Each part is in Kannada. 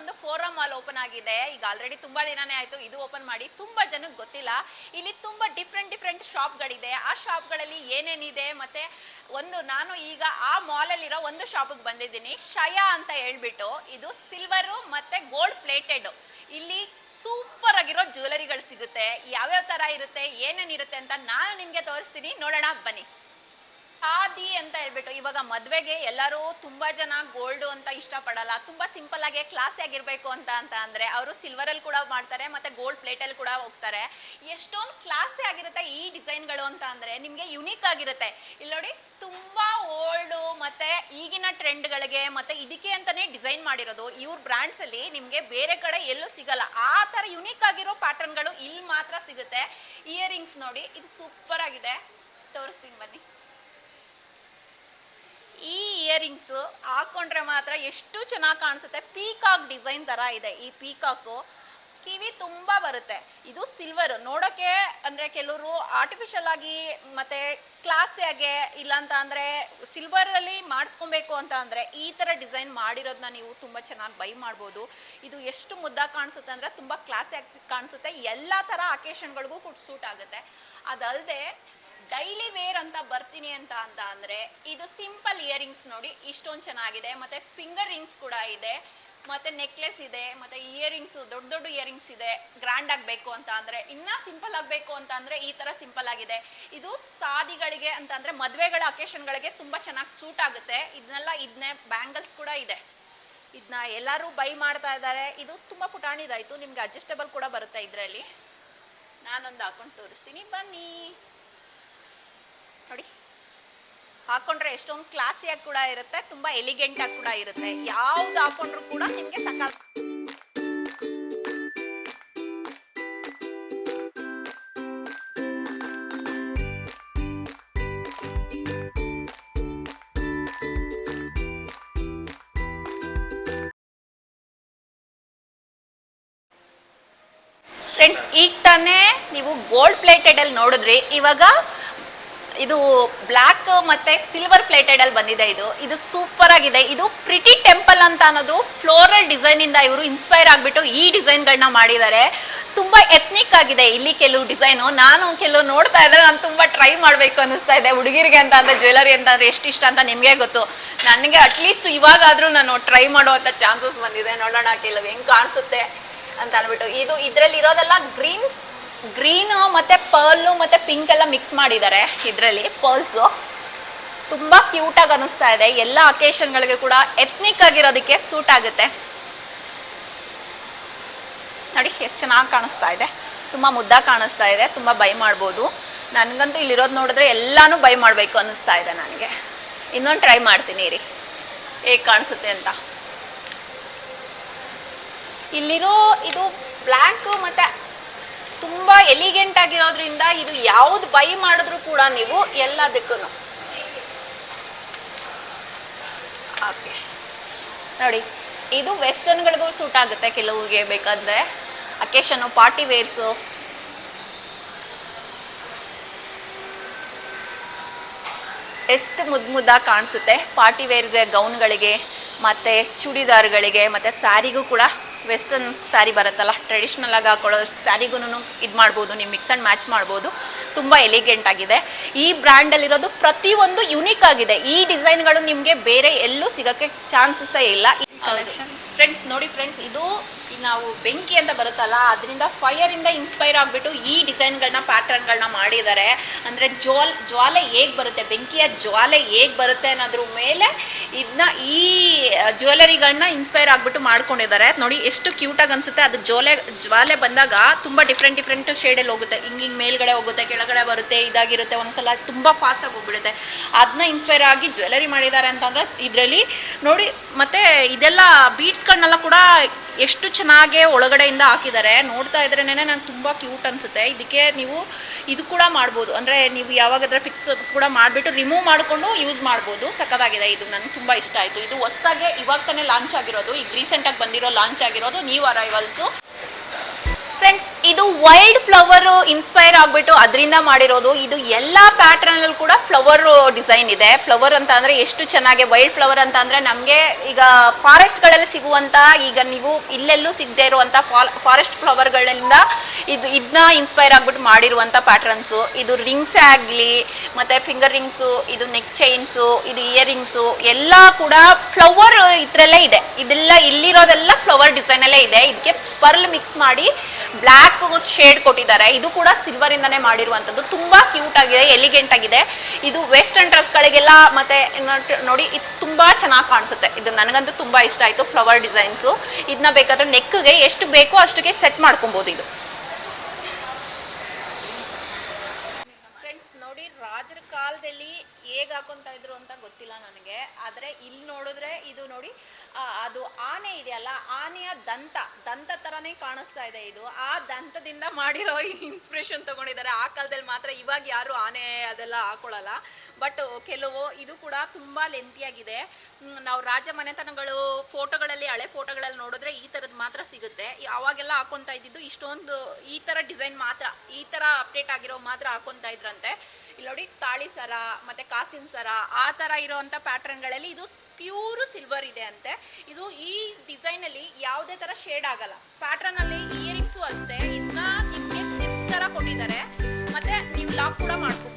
ಒಂದು ಫೋರಮ್ ಮಾಲ್ ಓಪನ್ ಆಗಿದೆ. ಈಗ ಆಲ್ರೆಡಿ ತುಂಬಾ ದಿನನೇ ಆಯ್ತು ಇದು ಓಪನ್ ಮಾಡಿ. ತುಂಬಾ ಜನಕ್ಕೆ ಗೊತ್ತಿಲ್ಲ. ಇಲ್ಲಿ ತುಂಬಾ ಡಿಫ್ರೆಂಟ್ ಡಿಫ್ರೆಂಟ್ ಶಾಪ್ಗಳಿದೆ ಆ ಶಾಪ್ಗಳಲ್ಲಿ ಏನೇನಿದೆ ಮತ್ತೆ ಒಂದು ನಾನು ಈಗ ಆ ಮಾಲಲ್ಲಿರೋ ಒಂದು ಶಾಪಿಗೆ ಬಂದಿದ್ದೀನಿ. ಶಯ ಅಂತ ಹೇಳ್ಬಿಟ್ಟು ಇದು ಸಿಲ್ವರು ಮತ್ತೆ ಗೋಲ್ಡ್ ಪ್ಲೇಟೆಡ್ ಇಲ್ಲಿ ಸೂಪರ್ ಆಗಿರೋ ಜ್ಯುವೆಲರಿಗಳು ಸಿಗುತ್ತೆ. ಯಾವ್ಯಾವ ತರ ಇರುತ್ತೆ, ಏನೇನಿರುತ್ತೆ ಅಂತ ನಾನು ನಿಮಗೆ ತೋರಿಸ್ತೀನಿ. ನೋಡೋಣ, ಬನ್ನಿ. ಖಾದಿ ಅಂತ ಹೇಳ್ಬಿಟ್ಟು ಇವಾಗ ಮದ್ವೆಗೆ ಎಲ್ಲರೂ ತುಂಬಾ ಜನ ಗೋಲ್ಡ್ ಅಂತ ಇಷ್ಟಪಡಲ್ಲ. ತುಂಬಾ ಸಿಂಪಲ್ ಆಗಿ ಕ್ಲಾಸಿ ಆಗಿರ್ಬೇಕು ಅಂತ ಅಂತ ಅಂದ್ರೆ ಅವರು ಸಿಲ್ವರ್ ಅಲ್ಲಿ ಕೂಡ ಮಾಡ್ತಾರೆ ಮತ್ತೆ ಗೋಲ್ಡ್ ಪ್ಲೇಟ್ ಅಲ್ಲಿ ಕೂಡ ಹೋಗ್ತಾರೆ. ಎಷ್ಟೊಂದು ಕ್ಲಾಸಿ ಆಗಿರುತ್ತೆ ಈ ಡಿಸೈನ್ಗಳು ಅಂತ ಅಂದ್ರೆ ನಿಮ್ಗೆ ಯುನೀಕ್ ಆಗಿರುತ್ತೆ. ಇಲ್ಲಿ ನೋಡಿ ತುಂಬಾ ಓಲ್ಡ್ ಮತ್ತೆ ಈಗಿನ ಟ್ರೆಂಡ್ಗಳಿಗೆ ಮತ್ತೆ ಇದಕ್ಕೆ ಅಂತಾನೆ ಡಿಸೈನ್ ಮಾಡಿರೋದು. ಇವ್ರ ಬ್ರ್ಯಾಂಡ್ಸ್ ಅಲ್ಲಿ ನಿಮ್ಗೆ ಬೇರೆ ಕಡೆ ಎಲ್ಲೂ ಸಿಗಲ್ಲ. ಆ ತರ ಯುನೀಕ್ ಆಗಿರೋ ಪ್ಯಾಟರ್ನ್ಗಳು ಇಲ್ಲಿ ಮಾತ್ರ ಸಿಗುತ್ತೆ. ಇಯರಿಂಗ್ಸ್ ನೋಡಿ ಇದು ಸೂಪರ್ ಆಗಿದೆ. ತೋರಿಸ್ತೀನಿ ಬನ್ನಿ. ಈ ಇಯರಿಂಗ್ಸ್ ಹಾಕೊಂಡ್ರೆ ಮಾತ್ರ ಎಷ್ಟು ಚೆನ್ನಾಗಿ ಕಾಣಿಸುತ್ತೆ. ಪೀಕಾಕ್ ಡಿಸೈನ್ ಥರ ಇದೆ ಈ ಪೀಕಾಕು ಕಿವಿ ತುಂಬಾ ಬರುತ್ತೆ. ಇದು ಸಿಲ್ವರ್ ನೋಡೋಕೆ ಅಂದ್ರೆ ಕೆಲವರು ಆರ್ಟಿಫಿಷಿಯಲ್ ಆಗಿ ಮತ್ತೆ ಕ್ಲಾಸಿಯಾಗೆ ಇಲ್ಲ ಅಂತ ಅಂದ್ರೆ ಸಿಲ್ವರ್ ಅಲ್ಲಿ ಮಾಡಿಸ್ಕೊಬೇಕು ಅಂತ ಅಂದ್ರೆ ಈ ತರ ಡಿಸೈನ್ ಮಾಡಿರೋದನ್ನ ನೀವು ತುಂಬಾ ಚೆನ್ನಾಗಿ ಬೈ ಮಾಡ್ಬೋದು. ಇದು ಎಷ್ಟು ಮುದ್ದಾಗಿ ಕಾಣಿಸುತ್ತೆ ಅಂದ್ರೆ ತುಂಬಾ ಕ್ಲಾಸಿಯಾಗಿ ಕಾಣಿಸುತ್ತೆ. ಎಲ್ಲಾ ತರ ಅಕೇಶನ್ಗಳಿಗೂ ಕೂಡ ಸೂಟ್ ಆಗುತ್ತೆ. ಅದಲ್ಲದೆ ಡೈಲಿ ವೇರ್ ಅಂತ ಬರ್ತೀನಿ ಅಂತ ಅಂತ ಅಂದರೆ ಇದು ಸಿಂಪಲ್ ಇಯರಿಂಗ್ಸ್ ನೋಡಿ, ಇಷ್ಟೊಂದು ಚೆನ್ನಾಗಿದೆ. ಮತ್ತೆ ಫಿಂಗರ್ ರಿಂಗ್ಸ್ ಕೂಡ ಇದೆ. ಮತ್ತೆ ನೆಕ್ಲೆಸ್ ಇದೆ, ಮತ್ತೆ ಇಯರಿಂಗ್ಸ್, ದೊಡ್ಡ ದೊಡ್ಡ ಇಯರಿಂಗ್ಸ್ ಇದೆ. ಗ್ರ್ಯಾಂಡ್ ಆಗಬೇಕು ಅಂತ ಅಂದರೆ, ಇನ್ನ ಸಿಂಪಲ್ ಆಗಬೇಕು ಅಂತ ಅಂದರೆ ಈ ತರ ಸಿಂಪಲ್ ಆಗಿದೆ. ಇದು ಸಾದಿಗಳಿಗೆ ಅಂತ ಅಂದ್ರೆ ಮದುವೆಗಳ ಅಕೇಶನ್ಗಳಿಗೆ ತುಂಬಾ ಚೆನ್ನಾಗಿ ಸೂಟ್ ಆಗುತ್ತೆ. ಇದನ್ನೆಲ್ಲ ಇದನ್ನೇ ಬ್ಯಾಂಗಲ್ಸ್ ಕೂಡ ಇದೆ. ಇದನ್ನ ಎಲ್ಲರೂ ಬೈ ಮಾಡ್ತಾ ಇದ್ದಾರೆ. ಇದು ತುಂಬಾ ಪುಟಾಣಿದಾಯ್ತು. ನಿಮ್ಗೆ ಅಡ್ಜಸ್ಟಬಲ್ ಕೂಡ ಬರುತ್ತೆ ಇದರಲ್ಲಿ. ನಾನೊಂದು ಹಾಕೊಂಡು ತೋರಿಸ್ತೀನಿ. ಬನ್ನಿ. ನೋಡಿ. ಹಾಕೊಂಡ್ರೆ ಎಷ್ಟೊಂದು ಕ್ಲಾಸಿಯಾಗಿ ಕೂಡ ಇರುತ್ತೆ, ತುಂಬಾ ಎಲಿಗೆಂಟ್ ಆಗಿ ಕೂಡ ಇರುತ್ತೆ. ಯಾವ್ದು ಹಾಕೊಂಡ್ರು ಕೂಡ ನಿಮ್ಗೆ ಸಕ ಫ್ರೆಂಡ್ಸ್ ಈಗ ತಾನೇ ನೀವು ಗೋಲ್ಡ್ ಪ್ಲೇಟೆಡ್ ಅಲ್ಲಿ ನೋಡಿದ್ರಿ. ಇವಾಗ ಇದು ಬ್ಲ್ಯಾಕ್ ಮತ್ತೆ ಸಿಲ್ವರ್ ಪ್ಲೇಟೆಡ್ ಅಲ್ಲಿ ಬಂದಿದೆ ಇದು. ಇದು ಸೂಪರ್ ಆಗಿದೆ. ಇದು ಪ್ರಿಟಿ ಟೆಂಪಲ್ ಅಂತ ಅನ್ನೋದು ಫ್ಲೋರಲ್ ಡಿಸೈನ್ ಇಂದ ಇವರು ಇನ್ಸ್ಪೈರ್ ಆಗ್ಬಿಟ್ಟು ಈ ಡಿಸೈನ್ಗಳನ್ನ ಮಾಡಿದ್ದಾರೆ. ತುಂಬಾ ಎತ್ನಿಕ್ ಆಗಿದೆ ಇಲ್ಲಿ ಕೆಲವು ಡಿಸೈನು ನಾನು ಕೆಲವು ನೋಡ್ತಾ ಇದ್ರೆ ನಾನು ತುಂಬಾ ಟ್ರೈ ಮಾಡ್ಬೇಕು ಅನಿಸ್ತಾ ಇದೆ. ಹುಡುಗಿರಿಗೆ ಅಂತ ಅಂದ್ರೆ ಜ್ಯುವೆಲರಿ ಅಂತ ಅಂದ್ರೆ ಎಷ್ಟು ಇಷ್ಟ ಅಂತ ನಿಮಗೆ ಗೊತ್ತು. ನನಗೆ ಅಟ್ಲೀಸ್ಟ್ ಇವಾಗಾದರೂ ನಾನು ಟ್ರೈ ಮಾಡುವಂತ ಚಾನ್ಸಸ್ ಬಂದಿದೆ. ನೋಡೋಣ ಕೆಲವು ಹೆಂಗ್ ಕಾಣಿಸುತ್ತೆ ಅಂತ ಅಂದ್ಬಿಟ್ಟು ಇದು ಇದ್ರಲ್ಲಿ ಇರೋದೆಲ್ಲ ಗ್ರೀನ್ಸ್ ಗ್ರೀನ್ ಮತ್ತೆ ಪರ್ಲು ಮತ್ತೆ ಪಿಂಕ್ ಎಲ್ಲ ಮಿಕ್ಸ್ ಮಾಡಿದ್ದಾರೆ ಇದರಲ್ಲಿ. ಪರ್ಲ್ಸು ತುಂಬಾ ಕ್ಯೂಟಾಗಿ ಅನಿಸ್ತಾ ಇದೆ. ಎಲ್ಲ ಅಕೇಶನ್ಗಳಿಗೆ ಕೂಡ ಎತ್ನಿಕ್ ಆಗಿರೋದಕ್ಕೆ ಸೂಟ್ ಆಗುತ್ತೆ. ನೋಡಿ, ಎಷ್ಟು ಚೆನ್ನಾಗಿ ಕಾಣಿಸ್ತಾ ಇದೆ. ತುಂಬಾ ಮುದ್ದಾಗಿ ಕಾಣಿಸ್ತಾ ಇದೆ. ತುಂಬಾ ಬೈ ಮಾಡ್ಬೋದು. ನನಗಂತೂ ಇಲ್ಲಿರೋದು ನೋಡಿದ್ರೆ ಎಲ್ಲಾನು ಬೈ ಮಾಡಬೇಕು ಅನಿಸ್ತಾ ಇದೆ ನನಗೆ. ಇನ್ನೊಂದು ಟ್ರೈ ಮಾಡ್ತೀನಿ ರೀ ಹೇಗೆ ಕಾಣಿಸುತ್ತೆ ಅಂತ. ಇಲ್ಲಿರೋ ಇದು ಬ್ಲ್ಯಾಕ್ ಮತ್ತೆ ತುಂಬಾ ಎಲಿಗೆಂಟ್ ಆಗಿರೋದ್ರಿಂದ ಇದು ಯಾವ್ದು ಬೈ ಮಾಡಿದ್ರು ಕೂಡ ನೀವು ಎಲ್ಲದಕ್ಕೂ ನೋಡಿ, ಇದು ವೆಸ್ಟರ್ನ್ಗಳಿಗೂ ಸೂಟ್ ಆಗುತ್ತೆ ಕೆಲವಿಗೆ ಬೇಕಾದ್ರೆ. ಅಕೇಶನು ಪಾರ್ಟಿ ವೇರ್ಸು ಎಷ್ಟು ಮುದ್ದು ಮುದ್ದಾಗಿ ಕಾಣಿಸುತ್ತೆ ಪಾರ್ಟಿ ವೇರ್ಗೆ ಗೌನ್ಗಳಿಗೆ ಮತ್ತು ಚೂಡಿದಾರ್ಗಳಿಗೆ, ಮತ್ತು ಸ್ಯಾರಿಗೂ ಕೂಡ ವೆಸ್ಟರ್ನ್ ಸ್ಯಾರಿ ಬರುತ್ತಲ್ಲ ಟ್ರೆಡಿಷ್ನಲ್ ಆಗಿ ಹಾಕೊಳ್ಳೋ ಸ್ಯಾರಿಗೂ ಇದು ಮಾಡ್ಬೋದು, ನೀವು ಮಿಕ್ಸ್ ಆ್ಯಂಡ್ ಮ್ಯಾಚ್ ಮಾಡ್ಬೋದು. ತುಂಬ ಎಲಿಗೆಂಟ್ ಆಗಿದೆ. ಈ ಬ್ರ್ಯಾಂಡಲ್ಲಿರೋದು ಪ್ರತಿಯೊಂದು ಯುನೀಕ್ ಆಗಿದೆ. ಈ ಡಿಸೈನ್ಗಳು ನಿಮಗೆ ಬೇರೆ ಎಲ್ಲೂ ಸಿಗೋಕ್ಕೆ ಚಾನ್ಸಸ್ಸೇ ಇಲ್ಲ. ಫ್ರೆಂಡ್ಸ್ ನೋಡಿ ಫ್ರೆಂಡ್ಸ್ ಇದು ನಾವು ಬೆಂಕಿ ಅಂತ ಬರುತ್ತಲ್ಲ, ಅದರಿಂದ ಇಂದ ಇನ್ಸ್ಪೈರ್ ಆಗಿಬಿಟ್ಟು ಈ ಡಿಸೈನ್ಗಳನ್ನ ಪ್ಯಾಟರ್ನ್ಗಳನ್ನ ಮಾಡಿದ್ದಾರೆ. ಅಂದರೆ ಜ್ವಾಲ್, ಜ್ವಾಲೆ ಹೇಗೆ ಬರುತ್ತೆ? ಬೆಂಕಿಯ ಜ್ವಾಲೆ ಹೇಗೆ ಬರುತ್ತೆ ಅನ್ನೋದ್ರ ಮೇಲೆ ಇದನ್ನ ಈ ಜ್ಯುವೆಲರಿಗಳನ್ನ ಇನ್ಸ್ಪೈರ್ ಆಗಿಬಿಟ್ಟು ಮಾಡ್ಕೊಂಡಿದ್ದಾರೆ. ನೋಡಿ, ಎಷ್ಟು ಕ್ಯೂಟಾಗಿ ಅನಿಸುತ್ತೆ. ಅದು ಜ್ವಾಲೆ ಜ್ವಾಲೆ ಬಂದಾಗ ತುಂಬ ಡಿಫ್ರೆಂಟ್ ಡಿಫ್ರೆಂಟ್ ಶೇಡಲ್ಲಿ ಹೋಗುತ್ತೆ. ಹಿಂಗೆ ಹಿಂಗೆ ಮೇಲ್ಗಡೆ ಹೋಗುತ್ತೆ, ಕೆಳಗಡೆ ಬರುತ್ತೆ, ಇದಾಗಿರುತ್ತೆ, ಒಂದ್ಸಲ ತುಂಬ ಫಾಸ್ಟಾಗಿ ಹೋಗ್ಬಿಡುತ್ತೆ. ಅದನ್ನ ಇನ್ಸ್ಪೈರ್ ಆಗಿ ಜ್ಯುವೆಲರಿ ಮಾಡಿದ್ದಾರೆ ಅಂತಂದ್ರೆ ಇದರಲ್ಲಿ, ನೋಡಿ, ಮತ್ತೆ ಇದೆಲ್ಲ ಬೀಟ್ಸ್ಗಳನ್ನೆಲ್ಲ ಕೂಡ ಎಷ್ಟು ಚೆನ್ನಾಗೆ ಒಳಗಡೆಯಿಂದ ಹಾಕಿದ್ದಾರೆ. ನೋಡ್ತಾ ಇದ್ರೇ ನಂಗೆ ತುಂಬ ಕ್ಯೂಟ್ ಅನಿಸುತ್ತೆ. ಇದಕ್ಕೆ ನೀವು ಇದು ಕೂಡ ಮಾಡ್ಬೋದು. ಅಂದರೆ ನೀವು ಯಾವಾಗಾದ್ರೆ ಫಿಕ್ಸ್ ಕೂಡ ಮಾಡಿಬಿಟ್ಟು ರಿಮೂವ್ ಮಾಡಿಕೊಂಡು ಯೂಸ್ ಮಾಡ್ಬೋದು. ಸಕ್ಕದಾಗಿದೆ ಇದು. ನನಗೆ ತುಂಬ ಇಷ್ಟ ಆಯಿತು. ಇದು ಹೊಸ್ದಾಗೆ ಇವಾಗ ತಾನೇ ಲಾಂಚ್ ಆಗಿರೋದು. ಈಗ ರೀಸೆಂಟಾಗಿ ಬಂದಿರೋ ಲಾಂಚ್ ಆಗಿರೋದು. ನ್ಯೂ ಅರೈವಲ್ಸು ಫ್ರೆಂಡ್ಸ್ ಇದು ವೈಲ್ಡ್ ಫ್ಲವರ್ ಇನ್ಸ್ಪೈರ್ ಆಗ್ಬಿಟ್ಟು ಅದರಿಂದ ಮಾಡಿರೋದು. ಇದು ಎಲ್ಲ ಪ್ಯಾಟರ್ನ್ ಅಲ್ಲಿ ಕೂಡ ಫ್ಲವರ್ ಡಿಸೈನ್ ಇದೆ. ಫ್ಲವರ್ ಅಂತ ಅಂದ್ರೆ ಎಷ್ಟು ಚೆನ್ನಾಗಿ ವೈಲ್ಡ್ ಫ್ಲವರ್ ಅಂತ ಅಂದ್ರೆ ನಮಗೆ ಈಗ ಫಾರೆಸ್ಟ್ಗಳಲ್ಲಿ ಸಿಗುವಂತ, ಈಗ ನೀವು ಇಲ್ಲೆಲ್ಲೂ ಸಿಗದೆ ಇರುವಂತ ಫಾರೆಸ್ಟ್ ಫ್ಲವರ್ಗಳಿಂದ ಇದು ಇದನ್ನ ಇನ್ಸ್ಪೈರ್ ಆಗ್ಬಿಟ್ಟು ಮಾಡಿರುವಂತ ಪ್ಯಾಟರ್ನ್ಸ್ ಇದು ರಿಂಗ್ಸ್ ಆಗಲಿ, ಮತ್ತೆ ಫಿಂಗರ್ ರಿಂಗ್ಸು ಇದು ನೆಕ್ ಚೈನ್ಸು ಇದು ಇಯರಿಂಗ್ಸು ಎಲ್ಲ ಕೂಡ ಫ್ಲವರ್ ಇದ್ರಲ್ಲೇ ಇದೆ. ಇದೆಲ್ಲ ಇಲ್ಲಿರೋದೆಲ್ಲ ಫ್ಲವರ್ ಡಿಸೈನ್ ಅಲ್ಲೇ ಇದೆ. ಇದಕ್ಕೆ ಪರ್ಲ್ ಮಿಕ್ಸ್ ಮಾಡಿ ಬ್ಲ್ಯಾಕ್ ಶೇಡ್ ಕೊಟ್ಟಿದ್ದಾರೆ. ಇದು ಕೂಡ ಸಿಲ್ವರ್ ಇಂದಾನೆ ಮಾಡಿರುವಂತದ್ದು. ತುಂಬಾ ಕ್ಯೂಟ್ ಆಗಿದೆ ಎಲಿಗೆಂಟ್ ಆಗಿದೆ. ಇದು ವೆಸ್ಟರ್ನ್ ಡ್ರೆಸ್ ಗಳಿಗೆಲ್ಲ ಮತ್ತೆ ನೋಡಿ, ಇದು ತುಂಬಾ ಚೆನ್ನಾಗಿ ಕಾಣಿಸುತ್ತೆ. ಇದು ನನಗಂತೂ ತುಂಬಾ ಇಷ್ಟ ಆಯ್ತು ಫ್ಲವರ್ ಡಿಸೈನ್ಸ್ ಇದನ್ನ ಬೇಕಾದ್ರೆ ನೆಕ್ಗೆ ಎಷ್ಟು ಬೇಕೋ ಅಷ್ಟಕ್ಕೆ ಸೆಟ್ ಮಾಡ್ಕೊಬಹುದು ಇದು ಫ್ರೆಂಡ್ಸ್ ನೋಡಿ ರಾಜರ ಕಾಲದಲ್ಲಿ ಹೇಗೆ ಹಾಕೊತಾ ಇದ್ರು ಅಂತ ಗೊತ್ತಿಲ್ಲ ನನಗೆ. ಆದರೆ ಇಲ್ಲಿ ನೋಡಿದ್ರೆ ಇದು ನೋಡಿ ಅದು ಆನೆ ಇದೆಯಲ್ಲ, ಆನೆಯ ದಂತ ದಂತ ಥರನೇ ಕಾಣಿಸ್ತಾ ಇದೆ ಇದು. ಆ ದಂತದಿಂದ ಮಾಡಿರೋ ಇನ್ಸ್ಪಿರೇಷನ್ ತಗೊಂಡಿದ್ದಾರೆ. ಆ ಕಾಲದಲ್ಲಿ ಮಾತ್ರ ಇವಾಗ ಯಾರು ಆನೆ ಅದೆಲ್ಲ ಹಾಕೊಳ್ಳಲ್ಲ. ಬಟ್ ಕೆಲವು ಇದು ಕೂಡ ತುಂಬ ಲೆಂತಿಯಾಗಿದೆ ನಾವು ರಾಜ ಮನೆತನಗಳು ಫೋಟೋಗಳಲ್ಲಿ, ಹಳೆ ಫೋಟೋಗಳಲ್ಲಿ ನೋಡಿದ್ರೆ ಈ ಥರದ್ದು ಮಾತ್ರ ಸಿಗುತ್ತೆ. ಅವಾಗೆಲ್ಲ ಹಾಕೊಂತ ಇದ್ದಿದ್ದು ಇಷ್ಟೊಂದು ಈ ಥರ ಡಿಸೈನ್ ಮಾತ್ರ, ಈ ಥರ ಅಪ್ಡೇಟ್ ಆಗಿರೋ ಮಾತ್ರ ಹಾಕೊಂತ ಇದ್ರಂತೆ. ಇಲ್ಲಿ ನೋಡಿ ತಾಳಿ ಸರ, ಮತ್ತೆ ಕಾಸಿನ ಸರ, ಆ ಥರ ಇರೋವಂಥ ಪ್ಯಾಟರ್ನ್ಗಳಲ್ಲಿ ಇದು ಪ್ಯೂರು ಸಿಲ್ವರ್ ಇದೆ ಅಂತೆ. ಇದು ಈ ಡಿಸೈನಲ್ಲಿ ಯಾವುದೇ ಥರ ಶೇಡ್ ಆಗಲ್ಲ. ಪ್ಯಾಟರ್ನಲ್ಲಿ ಇಯರಿಂಗ್ಸು ಅಷ್ಟೇ, ಇನ್ನ ನಿಮಗೆ ಥರ ಕೊಟ್ಟಿದ್ದಾರೆ. ಮತ್ತೆ ನೀವು ಲಾಕ್ ಕೂಡ ಮಾಡ್ಕೋಬೋದು.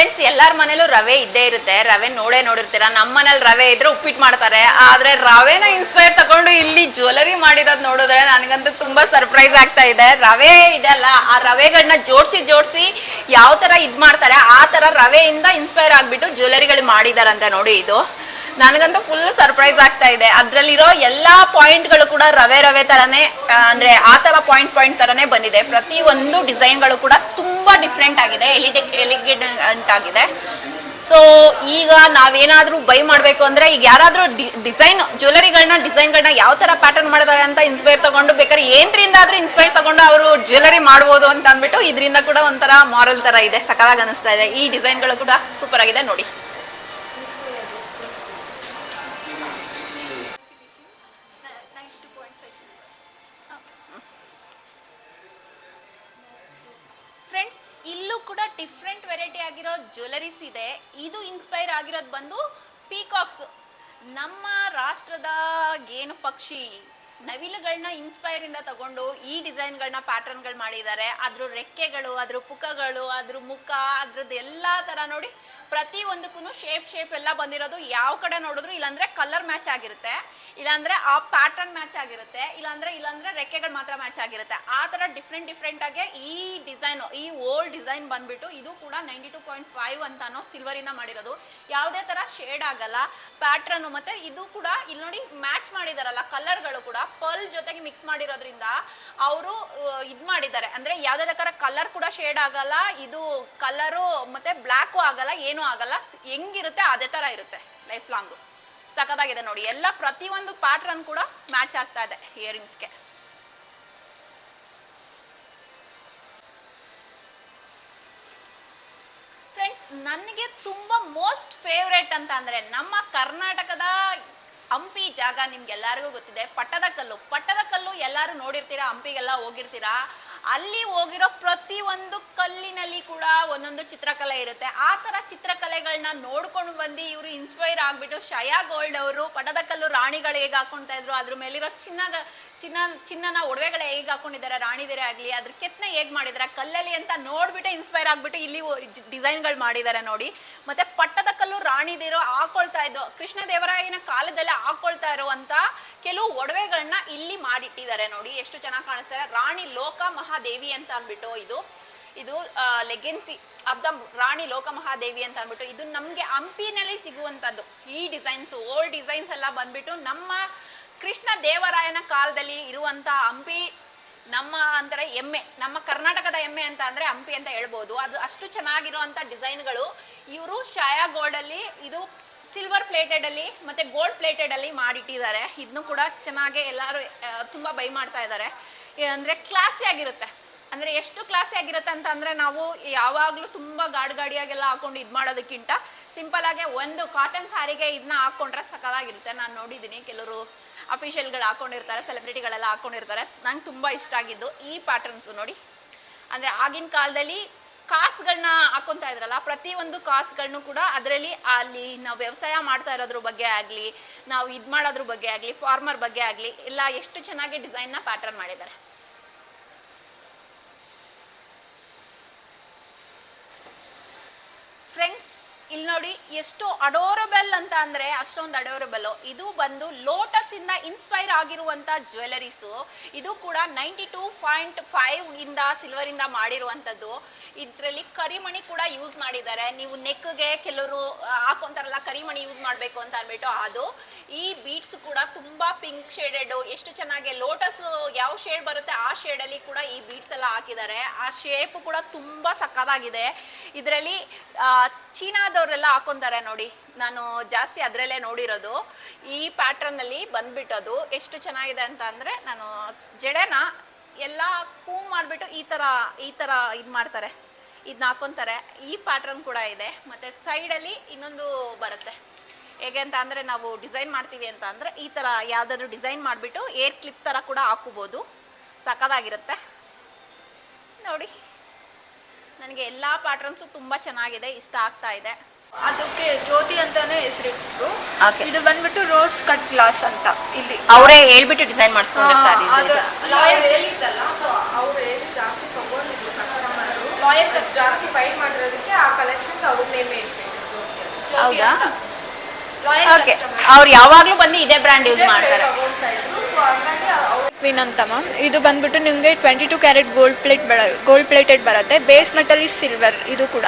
ಫ್ರೆಂಡ್ಸ್ ಎಲ್ಲಾರ ಮನೇಲೂ ರವೆ ಇದ್ದೇ ಇರುತ್ತೆ. ರವೆ ನೋಡೇ ನೋಡಿರ್ತೀರ? ನಮ್ಮ ಮನೇಲಿ ರವೆ ಇದ್ರೆ ಉಪ್ಪಿಟ್ಟು ಮಾಡ್ತಾರೆ. ಆದ್ರೆ ರವೆನ ಇನ್ಸ್ಪೈರ್ ತಗೊಂಡು ಇಲ್ಲಿ ಜ್ಯುವೆಲರಿ ಮಾಡಿರೋದು ನೋಡಿದ್ರೆ ನನಗಂತೂ ತುಂಬಾ ಸರ್ಪ್ರೈಸ್ ಆಗ್ತಾ ಇದೆ. ರವೆ ಇದೆಲ್ಲ, ಆ ರವೆಗಳನ್ನ ಜೋಡಿಸಿ ಜೋಡಿಸಿ ಯಾವ ತರ ಇದ್ ಮಾಡ್ತಾರೆ, ಆ ತರ ರವೆಯಿಂದ ಇನ್ಸ್ಪೈರ್ ಆಗ್ಬಿಟ್ಟು ಜ್ಯುವೆಲರಿಗಳು ಮಾಡಿದಾರಂತೆ ನೋಡಿ ಇದು. ನನಗಂತೂ ಫುಲ್ ಸರ್ಪ್ರೈಸ್ ಆಗ್ತಾ ಇದೆ. ಅದ್ರಲ್ಲಿರೋ ಎಲ್ಲಾ ಪಾಯಿಂಟ್ಗಳು ಕೂಡ ರವೆ ರವೆ ತರನೇ ಅಂದ್ರೆ ಆ ತರ ಪಾಯಿಂಟ್ ಪಾಯಿಂಟ್ ತರನೇ ಬಂದಿದೆ. ಪ್ರತಿ ಒಂದು ಡಿಸೈನ್ಗಳು ಕೂಡ ತುಂಬಾ ಡಿಫ್ರೆಂಟ್ ಆಗಿದೆ ಎಲಿಡೆ ಎಲಿಗೆಂಟ್ ಆಗಿದೆ. ಸೊ ಈಗ ನಾವೇನಾದ್ರೂ ಬೈ ಮಾಡಬೇಕು ಅಂದ್ರೆ ಈಗ ಯಾರಾದ್ರೂ ಡಿಸೈನ್ ಜ್ಯುವೆಲರಿಗಳನ್ನ ಡಿಸೈನ್ಗಳನ್ನ ಯಾವ ತರ ಪ್ಯಾಟರ್ನ್ ಮಾಡಿದ್ದಾರೆ ಅಂತ ಇನ್ಸ್ಪೈರ್ ತಗೊಂಡು ಬೇಕಾದ್ರೆ ಏನ್ರಿಂದ ಆದ್ರೂ ಇನ್ಸ್ಪೈರ್ ತಗೊಂಡು ಅವರು ಜ್ಯುವೆಲರಿ ಮಾಡ್ಬೋದು ಅಂತ ಅಂದ್ಬಿಟ್ಟು ಇದರಿಂದ ಕೂಡ ಒಂಥರ ಮಾರಲ್ ತರ ಇದೆ ಸಕಾಲಾಗಿ ಅನಿಸ್ತಾ ಇದೆ. ಈ ಡಿಸೈನ್ಗಳು ಕೂಡ ಸೂಪರ್ ಆಗಿದೆ, ನೋಡಿ. ಕೂಡ ಡಿಫ್ರೆಂಟ್ ವೆರೈಟಿ ಆಗಿರೋ ಜ್ಯುವೆಲರೀಸ್ ಇದೆ. ಇದು ಇನ್ಸ್ಪೈರ್ ಆಗಿರೋದು ಬಂದು ಪೀಕಾಕ್ಸ್ ನಮ್ಮ ರಾಷ್ಟ್ರದ ಏನು ಪಕ್ಷಿ. ನವಿಲುಗಳನ್ನ ಇನ್ಸ್ಪೈರ್ ಇಂದ ತಗೊಂಡು ಈ ಡಿಸೈನ್ಗಳನ್ನ ಪ್ಯಾಟರ್ನ್ಗಳು ಮಾಡಿದ್ದಾರೆ ಅದ್ರ ರೆಕ್ಕೆಗಳು, ಅದ್ರ ಪುಕಗಳು, ಅದ್ರ ಮುಖ, ಅದ್ರದ್ದು ಎಲ್ಲಾ ತರ ನೋಡಿ ಪ್ರತಿ ಒಂದಕ್ಕೂ ಶೇಪ್ ಶೇಪ್ ಎಲ್ಲ ಬಂದಿರೋದು ಯಾವ ಕಡೆ ನೋಡಿದ್ರು ಇಲ್ಲಾಂದ್ರೆ ಕಲರ್ ಮ್ಯಾಚ್ ಆಗಿರುತ್ತೆ. ಇಲ್ಲಾಂದ್ರೆ ಆ ಪ್ಯಾಟರ್ನ್ ಮ್ಯಾಚ್ ಆಗಿರುತ್ತೆ. ಇಲ್ಲಾಂದ್ರೆ ಇಲ್ಲಾಂದ್ರೆ ರೆಕ್ಕೆಗಳು ಮಾತ್ರ ಮ್ಯಾಚ್ ಆಗಿರುತ್ತೆ. ಆ ತರ ಡಿಫ್ರೆಂಟ್ ಡಿಫ್ರೆಂಟ್ ಆಗಿ ಈ ಡಿಸೈನ್ ಈ ಓಲ್ಡ್ ಡಿಸೈನ್ ಬಂದ್ಬಿಟ್ಟು ಇದು ಕೂಡ ನೈಂಟಿ ಟೂ ಪಾಯಿಂಟ್ ಫೈವ್ ಅಂತಾನೋ ಸಿಲ್ವರ್ ಇಂದ ಮಾಡಿರೋದು. ಯಾವುದೇ ತರ ಶೇಡ್ ಆಗಲ್ಲ. ಪ್ಯಾಟ್ರನ್ ಮತ್ತೆ ಇದು ಕೂಡ ಇಲ್ಲಿ ನೋಡಿ ಮ್ಯಾಚ್ ಮಾಡಿದಾರಲ್ಲ ಕಲರ್ಗಳು ಕೂಡ. ಪರ್ಲ್ ಜೊತೆಗೆ ಮಿಕ್ಸ್ ಮಾಡಿರೋದ್ರಿಂದ ಅವರು ಇದ್ ಮಾಡಿದ್ದಾರೆ. ಅಂದ್ರೆ ಯಾವುದೇ ತರ ಕಲರ್ ಕೂಡ ಶೇಡ್ ಆಗಲ್ಲ, ಇದು ಕಲರು ಮತ್ತೆ ಬ್ಲ್ಯಾಕು ಆಗಲ್ಲ, ಏನೂ ಆಗಲ್ಲ ಹೆಂಗಿರುತ್ತೆ ಅದೇ ತರ ಇರುತ್ತೆ ಲೈಫ್ ಲಾಂಗು ಸಖತ್ತಾಗಿದೆ ನೋಡಿ. ಎಲ್ಲ ಪ್ರತಿಯೊಂದು ಪ್ಯಾಟ್ರನ್ ಕೂಡ ಮ್ಯಾಚ್ ಆಗ್ತಾ ಇದೆ ಇಯರಿಂಗ್ಸ್ಗೆ ಫ್ರೆಂಡ್ಸ್ ನನಗೆ ತುಂಬಾ ಮೋಸ್ಟ್ ಫೇವ್ರೇಟ್ ಅಂತ ಅಂದ್ರೆ ನಮ್ಮ ಕರ್ನಾಟಕದ ಹಂಪಿ ಜಾಗ ನಿಮ್ಗೆಲ್ಲರಿಗೂ ಗೊತ್ತಿದೆ. ಪಟ್ಟದಕಲ್ಲು ಪಟ್ಟದಕಲ್ಲು ಎಲ್ಲರೂ ನೋಡಿರ್ತೀರಾ? ಹಂಪಿಗೆಲ್ಲ ಹೋಗಿರ್ತೀರಾ? ಅಲ್ಲಿ ಹೋಗಿರೋ ಪ್ರತಿ ಒಂದು ಕಲ್ಲಿನಲ್ಲಿ ಕೂಡ ಒಂದೊಂದು ಚಿತ್ರಕಲೆ ಇರುತ್ತೆ. ಆ ತರ ಚಿತ್ರಕಲೆಗಳನ್ನ ನೋಡ್ಕೊಂಡು ಬಂದು ಇವರು ಇನ್ಸ್ಪೈರ್ ಆಗ್ಬಿಟ್ಟು ಶಯಾ ಗೋಲ್ಡ್ ಅವರು ರಾಣಿಗಳು ಹೇಗೆ ಹಾಕೊಳ್ತಾ ಇದ್ರು. ಅದ್ರ ಮೇಲಿರೋ ಚಿನ್ನ ಚಿನ್ನ ಚಿನ್ನನ ಒಡವೆಗಳ ಹೇಗೆ ಹಾಕೊಂಡಿದ್ದಾರೆ? ರಾಣಿದಿರೆ ಆಗಲಿ, ಅದ್ರ ಕೆತ್ತನೆ ಹೇಗೆ ಮಾಡಿದ್ದಾರೆ ಕಲ್ಲಲ್ಲಿ ಅಂತ ನೋಡ್ಬಿಟ್ಟು ಇನ್ಸ್ಪೈರ್ ಆಗ್ಬಿಟ್ಟು ಇಲ್ಲಿ ಡಿಸೈನ್ಗಳು ಮಾಡಿದ್ದಾರೆ ನೋಡಿ. ಮತ್ತೆ ಪಟ್ಟದ ಕಲ್ಲು ರಾಣಿದಿರೋ ಹಾಕೊಳ್ತಾ ಇದ್ದು ಕೃಷ್ಣ ದೇವರಾಯನ ಕಾಲದಲ್ಲಿ ಹಾಕೊಳ್ತಾ ಇರುವಂತ ಕೆಲವು ಒಡವೆಗಳನ್ನ ಇಲ್ಲಿ ಮಾಡಿಟ್ಟಿದ್ದಾರೆ ನೋಡಿ. ಎಷ್ಟು ಚೆನ್ನಾಗಿ ಕಾಣಿಸ್ತಾರೆ ರಾಣಿ ಲೋಕ ಮಹಾದೇವಿ ಅಂತ ಅಂದ್ಬಿಟ್ಟು ಇದು. ಇದು ಲೆಗೆನ್ಸಿ ಆಫ್ ದ ರಾಣಿ ಲೋಕ ಮಹಾದೇವಿ ಅಂತ ಅಂದ್ಬಿಟ್ಟು. ಇದು ನಮಗೆ ಹಂಪಿನಲ್ಲಿ ಸಿಗುವಂಥದ್ದು. ಈ ಡಿಸೈನ್ಸ್ ಓಲ್ಡ್ ಡಿಸೈನ್ಸ್ ಎಲ್ಲ ಬಂದ್ಬಿಟ್ಟು ನಮ್ಮ ಕೃಷ್ಣ ದೇವರಾಯನ ಕಾಲದಲ್ಲಿ ಇರುವಂತ ಹಂಪಿ ನಮ್ಮ ಅಂದ್ರೆ ಎಮ್ಮೆ, ನಮ್ಮ ಕರ್ನಾಟಕದ ಎಮ್ಮೆ ಅಂತ ಅಂದ್ರೆ ಹಂಪಿ ಅಂತ ಹೇಳ್ಬೋದು. ಅದು ಅಷ್ಟು ಚೆನ್ನಾಗಿರುವಂತ ಡಿಸೈನ್ಗಳು. ಇವರು ಶಾಯಾ ಗೋಲ್ಡ್ ಅಲ್ಲಿ ಇದು ಸಿಲ್ವರ್ ಪ್ಲೇಟೆಡ್ ಅಲ್ಲಿ ಮತ್ತೆ ಗೋಲ್ಡ್ ಪ್ಲೇಟೆಡ್ ಅಲ್ಲಿ ಮಾಡಿಟ್ಟಿದ್ದಾರೆ. ಇದನ್ನು ಕೂಡ ಚೆನ್ನಾಗೆ ಎಲ್ಲರೂ ತುಂಬಾ ಬೈ ಮಾಡ್ತಾ ಇದ್ದಾರೆ. ಅಂದ್ರೆ ಕ್ಲಾಸಿ ಆಗಿರುತ್ತೆ. ಅಂದ್ರೆ ಎಷ್ಟು ಕ್ಲಾಸಿ ಆಗಿರುತ್ತೆ ಅಂತ ಅಂದ್ರೆ ನಾವು ಯಾವಾಗ್ಲೂ ತುಂಬಾ ಗಾಡ್ ಗಾಡಿಯಾಗೆಲ್ಲ ಹಾಕೊಂಡು ಇದ್ ಮಾಡೋದಕ್ಕಿಂತ ಸಿಂಪಲ್ ಆಗಿ ಒಂದು ಕಾಟನ್ ಸಾರಿಗೆ ಇದನ್ನ ಹಾಕೊಂಡ್ರೆ ಸಕಲಾಗಿರುತ್ತೆ ನಾನು ನೋಡಿದ್ದೀನಿ. ಕೆಲವರು ಅಫಿಷಿಯಲ್ಗಳು ಹಾಕೊಂಡಿರ್ತಾರೆ, ಸೆಲೆಬ್ರಿಟಿಗಳೆಲ್ಲ ಹಾಕೊಂಡಿರ್ತಾರೆ. ನಂಗೆ ತುಂಬಾ ಇಷ್ಟ ಆಗಿದ್ದು ಈ ಪ್ಯಾಟರ್ನ್ಸ್ ನೋಡಿ. ಅಂದ್ರೆ ಆಗಿನ ಕಾಲದಲ್ಲಿ ಕಾಸುಗಳನ್ನ ಹಾಕೊತಾ ಇದ್ರಲ್ಲ ಪ್ರತಿ ಒಂದು ಕಾಸುಗಳನ್ನು ಕೂಡ ಅದರಲ್ಲಿ ಅಲ್ಲಿ ನಾವು ವ್ಯವಸಾಯ ಮಾಡ್ತಾ ಇರೋದ್ರ ಬಗ್ಗೆ ಆಗಲಿ, ನಾವು ಇದು ಮಾಡೋದ್ರ ಬಗ್ಗೆ ಆಗಲಿ, ಫಾರ್ಮರ್ ಬಗ್ಗೆ ಆಗಲಿ, ಎಲ್ಲ ಎಷ್ಟು ಚೆನ್ನಾಗಿ ಡಿಸೈನ್ನ ಪ್ಯಾಟರ್ನ್ ಮಾಡಿದ್ದಾರೆ. ಫ್ರೆಂಡ್ಸ್ ಇಲ್ಲಿ ನೋಡಿ ಎಷ್ಟು ಅಡೋರಬಲ್ ಅಂತ ಅಂದ್ರೆ ಅಷ್ಟೊಂದು ಅಡೋರಬಲ್. ಇದು ಬಂದು ಲೋಟಸ್ ಇಂದ ಇನ್ಸ್ಪೈರ್ ಆಗಿರುವಂತ ಜ್ಯುವೆಲರೀಸು. ಇದು ಕೂಡ ನೈಂಟಿ ಟೂ ಪಾಯಿಂಟ್ ಫೈವ್ ಇಂದ ಸಿಲ್ವರ್ ಇಂದ ಮಾಡಿರುವಂತದ್ದು ಇದರಲ್ಲಿ ಕರಿಮಣಿ ಕೂಡ ಯೂಸ್ ಮಾಡಿದ್ದಾರೆ. ನೀವು ನೆಕ್ಗೆ ಕೆಲವರು ಹಾಕೊಂತಾರಲ್ಲ, ಕರಿಮಣಿ ಯೂಸ್ ಮಾಡಬೇಕು ಅಂತ ಅಂದ್ಬಿಟ್ಟು ಅದು. ಈ ಬೀಟ್ಸ್ ಕೂಡ ತುಂಬಾ ಪಿಂಕ್ ಶೇಡೆಡ್, ಎಷ್ಟು ಚೆನ್ನಾಗಿ ಲೋಟಸ್ ಯಾವ ಶೇಡ್ ಬರುತ್ತೆ ಆ ಶೇಡ್ ಅಲ್ಲಿ ಕೂಡ ಈ ಬೀಟ್ಸ್ ಎಲ್ಲ ಹಾಕಿದ್ದಾರೆ. ಆ ಶೇಪ್ ಕೂಡ ತುಂಬಾ ಸಕ್ಕದಾಗಿದೆ ಇದರಲ್ಲಿ ಚೀನಾದವರೆಲ್ಲ ಹಾಕೊಂತಾರೆ ನೋಡಿ. ನಾನು ಜಾಸ್ತಿ ಅದರಲ್ಲೇ ನೋಡಿರೋದು. ಈ ಪ್ಯಾಟ್ರನ್ ಅಲ್ಲಿ ಬಂದ್ಬಿಟ್ಟದು ಎಷ್ಟು ಚೆನ್ನಾಗಿದೆ ಅಂತ ಅಂದರೆ ನಾನು ಜಡೆನ ಎಲ್ಲ ಕೂ ಮಾಡಿಬಿಟ್ಟು ಈ ತರ ಈ ತರ ಇದು ಮಾಡ್ತಾರೆ. ಇದನ್ನ ಹಾಕೊಂತಾರೆ. ಈ ಪ್ಯಾಟ್ರನ್ ಕೂಡ ಇದೆ. ಮತ್ತೆ ಸೈಡಲ್ಲಿ ಇನ್ನೊಂದು ಬರುತ್ತೆ. ಹೇಗೆ ಅಂತ ಅಂದರೆ ನಾವು ಡಿಸೈನ್ ಮಾಡ್ತೀವಿ ಅಂತ ಅಂದರೆ ಈ ಥರ ಯಾವುದಾದ್ರೂ ಡಿಸೈನ್ ಮಾಡಿಬಿಟ್ಟು ಏರ್ ಕ್ಲಿಪ್ ಥರ ಕೂಡ ಹಾಕೋಬೋದು. ಸಕ್ಕದಾಗಿರುತ್ತೆ ನೋಡಿ. ನನಗೆ ಎಲ್ಲ ಪ್ಯಾಟ್ರನ್ಸು ತುಂಬ ಚೆನ್ನಾಗಿದೆ ಇಷ್ಟ ಆಗ್ತಾ ಇದೆ. ಅದಕ್ಕೆ ಜ್ಯೋತಿ ಅಂತಾನೆ ಹೆಸರಿಟ್ಟು ಇದು ಬಂದ್ಬಿಟ್ಟು ರೋಸ್ ಕಟ್ ಗ್ಲಾಸ್ ಅಂತ. ಇಲ್ಲಿ. ಅವರೇ ಹೇಳ್ಬಿಟ್ಟು ಡಿಸೈನ್ ಮಾಡಿಸ್ಕೊಂಡಿರ್ತಾರೆ ಲಾಯರ್ ಹೇಳಿದ್ದಲ್ಲ ಅವ್ರು ಹೇಳಿ ಜಾಸ್ತಿ ತಗೊಂಡಿದ್ರು ಕಸ್ಟಮರ್ ಲಾಯರ್ ಕಟ್ ಜಾಸ್ತಿ ಬೈ ಮಾಡಿರೋದಕ್ಕೆ ಆ ಕಲೆಕ್ಷನ್ ಅವ್ರ ನೇಮೇ ಜ್ಯೋತಿ ಹೌದಾ? ಲಾಯರ್ ಓಕೆ ಕಸ್ಟಮರ್ ಅವ್ರು ಯಾವಾಗಲೂ ಬಂದು ಇದೇ ಬ್ರ್ಯಾಂಡ್ ಯೂಸ್ ಮಾಡ್ತಾರೆ. ಸೊ ಹಂಗಾಗಿ ಅವ್ರು ವಿನ್ ಅಂತ ಮ್ಯಾಮ್ ಇದು ಬಂದ್ಬಿಟ್ಟು ನಿಮಗೆ twenty two carat gold plate ಬರ ಗೋಲ್ಡ್ ಪ್ಲೇಟೆಡ್ ಬರುತ್ತೆ. ಬೇಸ್ ಮೆಟಲ್ ಇಸ್ ಸಿಲ್ವರ್ ಇದು ಕೂಡ.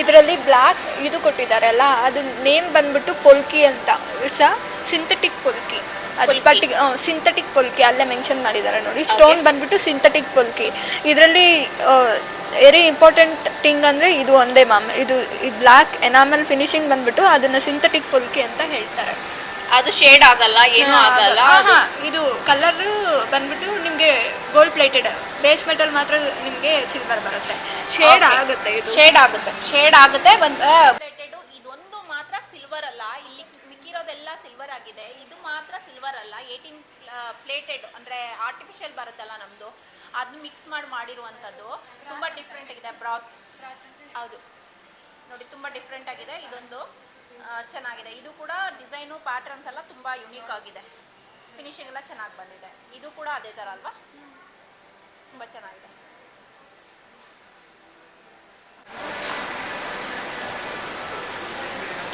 ಇದರಲ್ಲಿ ಬ್ಲ್ಯಾಕ್ ಇದು ಕೊಟ್ಟಿದ್ದಾರಲ್ಲ ಅದು ನೇಮ್ ಬಂದ್ಬಿಟ್ಟು ಪೊಲ್ಕಿ ಅಂತ. It's a synthetic polki. ಅದು. ಪರ್ಟಿ ಸಿಂಥೆಟಿಕ್ ಪೊಲ್ಕಿ ಅಲ್ಲೇ ಮೆನ್ಷನ್ ಮಾಡಿದ್ದಾರೆ ನೋಡಿ. ಸ್ಟೋನ್ ಬಂದ್ಬಿಟ್ಟು ಸಿಂಥೆಟಿಕ್ ಪೊಲ್ಕಿ. ಇದರಲ್ಲಿ ವೆರಿ ಇಂಪಾರ್ಟೆಂಟ್ ಥಿಂಗ್ ಅಂದರೆ ಇದು ಒಂದೇ ಮ್ಯಾಮ್ ಇದು ಈ ಬ್ಲ್ಯಾಕ್ ಎನಾಮಲ್ ಫಿನಿಶಿಂಗ್ ಬಂದ್ಬಿಟ್ಟು ಅದನ್ನು ಸಿಂಥೆಟಿಕ್ ಪೊಲ್ಕಿ ಅಂತ ಹೇಳ್ತಾರೆ. ಅದು ಶೇಡ್ ಆಗಲ್ಲ ಏನೂ ಆಗಲ್ಲ. ಇದು ಕಲರ್ ಬಂದ್ಬಿಟ್ಟು ನಿಮಗೆ ಗೋಲ್ಡ್ ಪ್ಲೇಟೆಡ್ ಬೇಸ್ ಮೆಟಲ್ ಮಾತ್ರ ನಿಮಗೆ ಸಿಲ್ವರ್ ಬರುತ್ತೆ. ಶೇಡ್ ಆಗುತ್ತೆ ಇದು. ಶೇಡ್ ಆಗುತ್ತೆ. ಶೇಡ್ ಆಗುತ್ತೆ ಪ್ಲೇಟೆಡು ಇದೊಂದು ಮಾತ್ರ ಸಿಲ್ವರ್ ಅಲ್ಲ. ಇಲ್ಲಿ ಮಿಕ್ಕಿರೋದೆಲ್ಲ ಸಿಲ್ವರ್ ಆಗಿದೆ. ಇದು ಮಾತ್ರ ಸಿಲ್ವರ್ ಅಲ್ಲ. ಏಯ್ಟೀನ್ ಪ್ಲೇಟೆಡ್ ಅಂದ್ರೆ ಆರ್ಟಿಫಿಷಿಯಲ್ ಬರುತ್ತಲ್ಲ ನಮ್ದು. ಅದನ್ನ ಮಿಕ್ಸ್ ಮಾಡಿ ಮಾಡಿರುವಂಥದ್ದು ತುಂಬಾ ಡಿಫ್ರೆಂಟ್ ಆಗಿದೆ ಬ್ರಾಸ್ ಹೌದು. ನೋಡಿ ತುಂಬಾ ಡಿಫ್ರೆಂಟ್ ಆಗಿದೆ ಇದೊಂದು. ಚೆನ್ನಾಗಿದೆ. ಇದು ಕೂಡ ಡಿಸೈನು ಪ್ಯಾಟರ್ನ್ಸ್ ಎಲ್ಲ ತುಂಬ ಯುನೀಕ್ ಆಗಿದೆ. ಫಿನಿಶಿಂಗ್ ಎಲ್ಲ ಚೆನ್ನಾಗಿ ಬಂದಿದೆ. ಇದು ಕೂಡ ಅದೇ ಥರ ಅಲ್ವಾ? ತುಂಬ ಚೆನ್ನಾಗಿದೆ.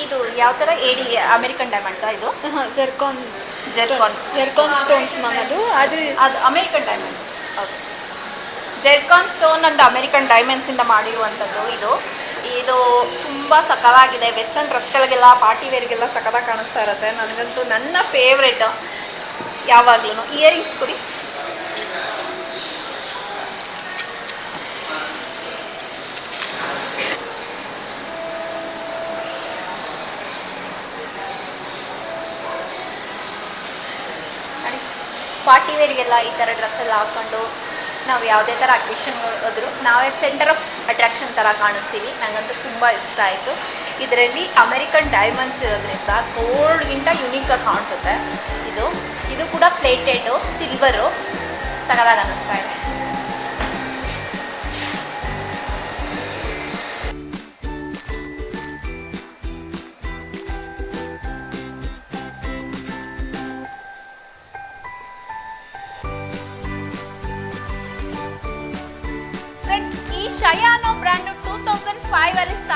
ಇದು ಯಾವ ಥರ ಏಡಿ ಅಮೆರಿಕನ್ ಡೈಮಂಡ್ಸ್ ಇದು? Zircon zircon zircon stones ma'am ಅದು ಅದು ಅದು American diamonds okay zircon stone and American diamonds ಇಂದ ಮಾಡಿರುವಂಥದ್ದು ಇದು. ಇದು ತುಂಬ ಸಕಲಾಗಿದೆ. ವೆಸ್ಟರ್ನ್ ಡ್ರೆಸ್ಗಳಿಗೆಲ್ಲ ಪಾರ್ಟಿ ವೇರ್ಗೆಲ್ಲ ಸಖತ್ತಾಗಿ ಕಾಣಿಸ್ತಾ ಇರುತ್ತೆ. ನನಗಂತೂ ನನ್ನ ಫೇವ್ರೆಟ್ ಯಾವಾಗ್ಲೂ ಇಯರಿಂಗ್ಸ್ ಕೊಡಿ. ಪಾರ್ಟಿ ವೇರ್ಗೆಲ್ಲ ಈ ಥರ ಡ್ರೆಸ್ಸೆಲ್ಲ ಹಾಕ್ಕೊಂಡು ನಾವು ಯಾವುದೇ ಥರ ಅಕೇಶನ್ ಹೋದ್ರು ನಾವೇ ಸೆಂಟರ್ ಆಫ್ ಅಟ್ರಾಕ್ಷನ್ ಥರ ಕಾಣಿಸ್ತೀವಿ. ನನಗಂತೂ ತುಂಬ ಇಷ್ಟ ಆಯಿತು. ಇದರಲ್ಲಿ ಅಮೆರಿಕನ್ ಡೈಮಂಡ್ಸ್ ಇರೋದ್ರಿಂದ ಗೋಲ್ಡ್ಗಿಂತ ಯುನೀಕಾಗಿ ಕಾಣಿಸುತ್ತೆ. ಇದು ಇದು ಕೂಡ ಪ್ಲೇಟೆಡು ಸಿಲ್ವರು ಸಗದಾಗ ಅನ್ನಿಸ್ತಾ ಇದೆ.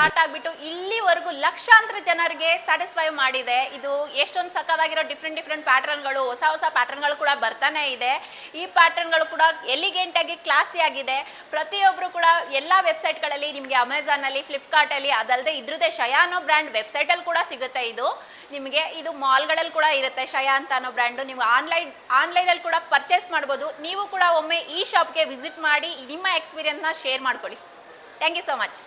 ಸ್ಟಾರ್ಟ್ ಆಗ್ಬಿಟ್ಟು ಇಲ್ಲಿವರೆಗೂ ಲಕ್ಷಾಂತರ ಜನರಿಗೆ ಸ್ಯಾಟಿಸ್ಫೈ ಮಾಡಿದೆ. ಇದು ಎಷ್ಟೊಂದು ಸಕ್ಕದಾಗಿರೋ ಡಿಫ್ರೆಂಟ್ ಡಿಫ್ರೆಂಟ್ ಪ್ಯಾಟರ್ನ್ಗಳು ಹೊಸ ಹೊಸ ಪ್ಯಾಟರ್ನ್ಗಳು ಕೂಡ ಬರ್ತಾನೆ ಇದೆ. ಈ ಪ್ಯಾಟರ್ನ್ಗಳು ಕೂಡ ಎಲಿಗೆಂಟ್ ಆಗಿ ಕ್ಲಾಸಿ ಆಗಿದೆ. ಪ್ರತಿಯೊಬ್ಬರು ಕೂಡ ಎಲ್ಲ ವೆಬ್ಸೈಟ್ಗಳಲ್ಲಿ ನಿಮಗೆ ಅಮೆಝಾನಲ್ಲಿ ಫ್ಲಿಪ್ಕಾರ್ಟಲ್ಲಿ ಅದಲ್ಲದೆ ಇದ್ರದ್ದೇ ಶಯಾನೋ ಬ್ರ್ಯಾಂಡ್ ವೆಬ್ಸೈಟಲ್ಲಿ ಕೂಡ ಸಿಗುತ್ತೆ ಇದು. ನಿಮಗೆ ಇದು ಮಾಲ್ಗಳಲ್ಲಿ ಕೂಡ ಇರುತ್ತೆ ಶಯಾ ಅಂತ ಅನ್ನೋ ಬ್ರ್ಯಾಂಡು ನೀವು ಆನ್ಲೈನ್ ಆನ್ಲೈನಲ್ಲಿ ಕೂಡ ಪರ್ಚೇಸ್ ಮಾಡ್ಬೋದು. ನೀವು ಕೂಡ ಒಮ್ಮೆ ಈ ಶಾಪ್ಗೆ ವಿಸಿಟ್ ಮಾಡಿ ನಿಮ್ಮ ಎಕ್ಸ್ಪೀರಿಯನ್ಸ್ನ ಶೇರ್ ಮಾಡ್ಕೊಳ್ಳಿ. Thank you so much